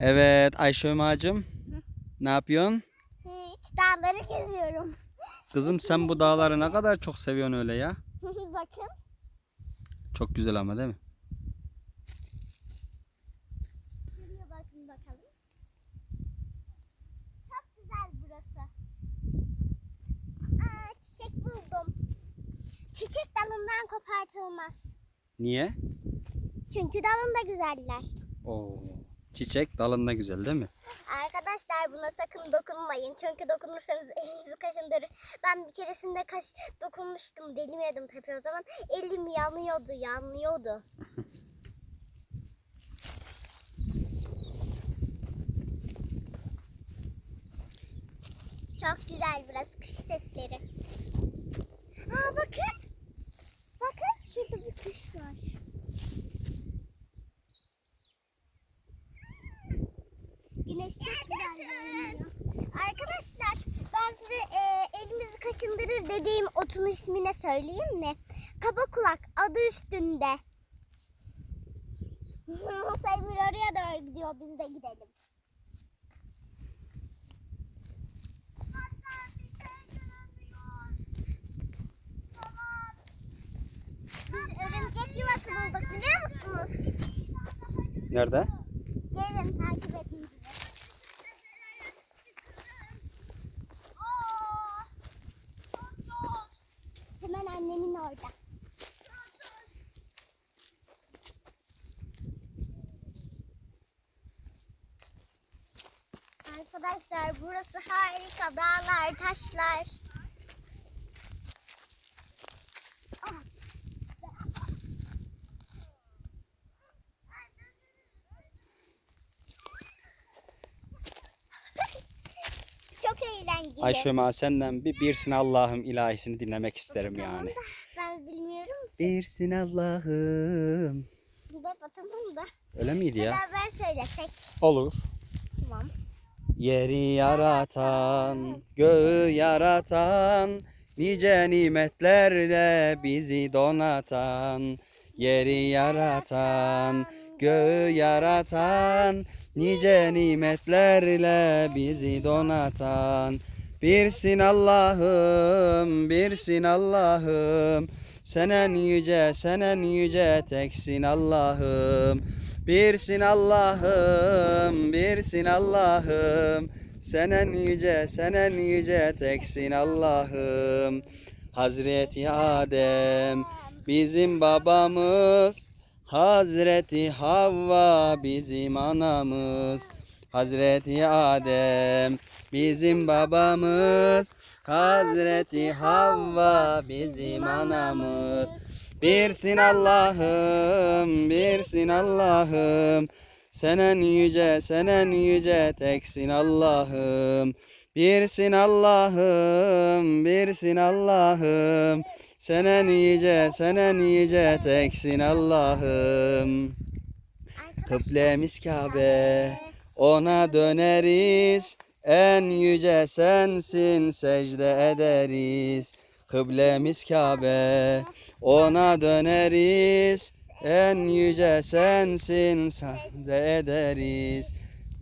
Evet Ayşe Ömacığım. Ne yapıyorsun? Dağları geziyorum. Kızım sen bu dağları ne kadar çok seviyorsun öyle ya. Bakın. Çok güzel ama değil mi? Şuraya bakın bakalım. Çok güzel burası. Aa, çiçek buldum. Çiçek dalından kopartılmaz. Niye? Çünkü dalında güzeller. Oo. Çiçek dalında güzel değil mi? Arkadaşlar buna sakın dokunmayın. Çünkü dokunursanız elinizi kaşındırır. Ben bir keresinde kaş dokunmuştum. Delmiyordum tabii o zaman. Elim yanıyordu, yanıyordu. Çok güzel burası kış sesleri. Aa bakın. Bakın şurada bir kuş var. Güneş çok güzel görünüyor. Arkadaşlar ben size e, elimizi kaşındırır dediğim otun ismini söyleyeyim mi? Kaba kulak adı üstünde. Sevgili oraya doğru gidiyor biz de gidelim. Biz örümcek yuvası bulduk biliyor musunuz? Nerede? Gelin takip edin bizi. Hemen annemin orada. Arkadaşlar burası harika dağlar, taşlar. Ah. Çok eğlenceli. Ayşe Öma senden bir birsin Allah'ım ilahisini dinlemek isterim Tamam yani. da Ben bilmiyorum. Birsin Allah'ım. Bu da tamam da. Öyle miydi ya? Beraber söylesek. Olur. Tamam. Yeri yaratan, göğü yaratan, nice nimetlerle bizi donatan. Yeri yaratan, göğü yaratan, nice nimetlerle bizi donatan. Birsin Allah'ım, birsin Allah'ım. Senen yüce, senen yüce teksin Allah'ım. Birsin Allah'ım, birsin Allah'ım. Senen yüce, senen yüce teksin Allah'ım. Hazreti Adem bizim babamız. Hazreti Havva bizim anamız. Hazreti Adem bizim babamız. Hazreti Havva bizim anamız. Birsin Allah'ım, birsin Allah'ım. Senen yüce, senen yüce teksin Allah'ım. Birsin Allah'ım, birsin Allah'ım. Senen yüce, senen yüce teksin Allah'ım. Kıblemiz Kabe, ona döneriz. En yüce sensin, secde ederiz. Kıblemiz Kabe, ona döneriz. En yüce sensin, secde ederiz.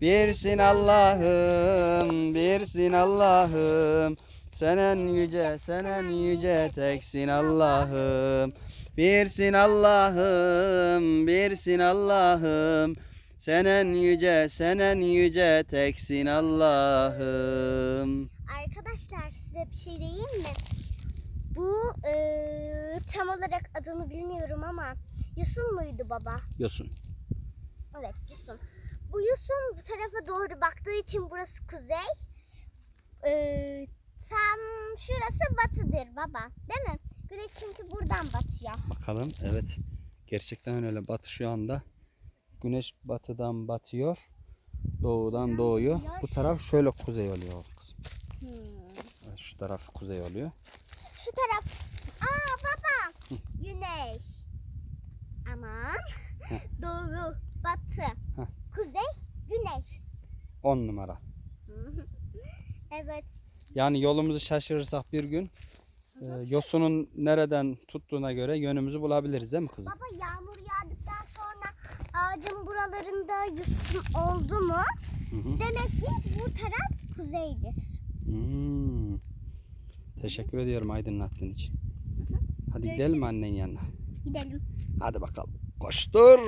Birsin Allah'ım, birsin Allah'ım. Senen yüce, senen yüce teksin Allah'ım. Birsin Allah'ım, birsin Allah'ım. Senen yüce, senen yüce teksin Allah'ım. Arkadaşlar size bir şey diyeyim mi? Bu eee, tam olarak adını bilmiyorum ama Yusun muydu baba? Yosun. Evet Yusun. Bu Yusun bu tarafa doğru baktığı için burası kuzey. Eee, tam şurası batıdır baba. Değil mi? Güneş çünkü buradan batıyor. Bakalım, evet. Gerçekten öyle batı şu anda. Güneş batıdan batıyor. Doğudan doğuyor. Bu taraf şöyle kuzey oluyor kızım. Hmm. Şu taraf kuzey oluyor. Şu taraf. Aa baba. Güneş. Aman. Heh. Doğu, batı, Heh. kuzey, güneş. 10 numara. evet. Yani yolumuzu şaşırırsak bir gün e, yosunun nereden tuttuğuna göre yönümüzü bulabiliriz değil mi kızım? Baba yağmur yağdıktan sonra ağacın buralarında Yusuf oldu mu Hı hı. demek ki bu taraf kuzeydir. Hmm. Teşekkür ediyorum aydınlattığın için. Hadi gidelim mi Görüşürüz. annenin yanına. Gidelim. Hadi bakalım. Koştur.